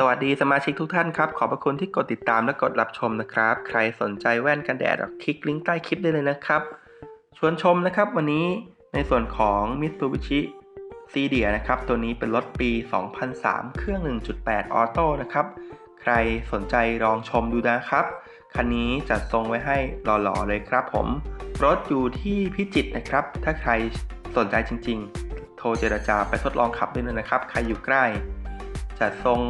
สวัสดีสมาชิกทุกท่านครับ ขอบพระคุณที่กดติดตามและกดรับชมนะครับ ใครสนใจแว่นกันแดดคลิกลิงก์ใต้คลิปได้เลยนะครับ ชวนชมนะครับ วันนี้ในส่วนของ Mitsubishi c d i a นะครับ ตัวนี้เป็นรถปี 2003 เครื่อง 1.8 ออโต้นะครับ ใครสนใจลองชมดูนะครับ คันนี้จัดทรงไว้ให้หล่อๆเลยครับผม รถอยู่ที่พิจิตรนะครับ ถ้าใครสนใจจริง ๆ โทรเจรจาไปทดลองขับได้เลยนะครับ ใครอยู่ใกล้ จัดทรง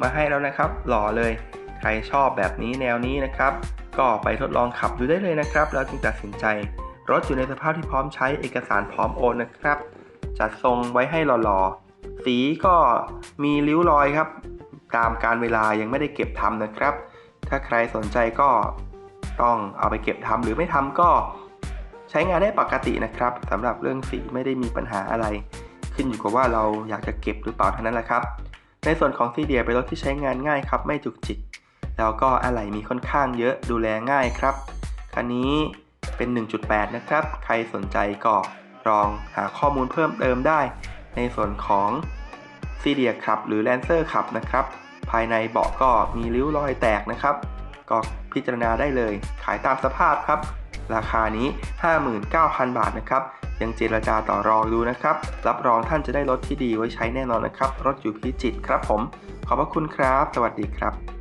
มาให้แล้วนะครับ หล่อเลย ใครชอบแบบนี้แนวนี้นะครับ ก็ไปทดลองขับดูได้เลยนะครับ แล้วจึงตัดสินใจ รถอยู่ในสภาพที่พร้อมใช้เอกสารพร้อมโอนนะครับ จัดทรงไว้ให้หล่อๆ สีก็มีริ้วรอยครับ ตามการเวลายังไม่ได้เก็บทำนะครับ ถ้าใครสนใจก็ต้องเอาไปเก็บทำหรือไม่ทำก็ใช้งานได้ปกตินะครับสำหรับเรื่องสีไม่ได้มีปัญหาอะไร ขึ้นอยู่กับว่าเราอยากจะเก็บหรือเปล่าเท่านั้นแหละครับ ในส่วนของซีเดียเป็นรถที่ใช้งานง่ายครับ ไม่จุกจิก แล้วก็อะไหล่มีค่อนข้างเยอะดูแลง่ายครับ คันนี้เป็น 1.8 นะครับ ใครสนใจก็ลองหาข้อมูลเพิ่มเติมได้ ในส่วนของซีเดียขับหรือแลนเซอร์ขับนะครับ ภายในเบาะก็มีริ้วรอยแตกนะครับ ก็พิจารณาได้เลย ขายตามสภาพครับ ราคานี้ 59,000 บาทนะครับ ยังเจรจาต่อรองดูนะครับ รับรองท่านจะได้รถที่ดีไว้ใช้แน่นอนนะครับ รถอยู่พิจิตครับผม ขอบพระคุณครับ สวัสดีครับ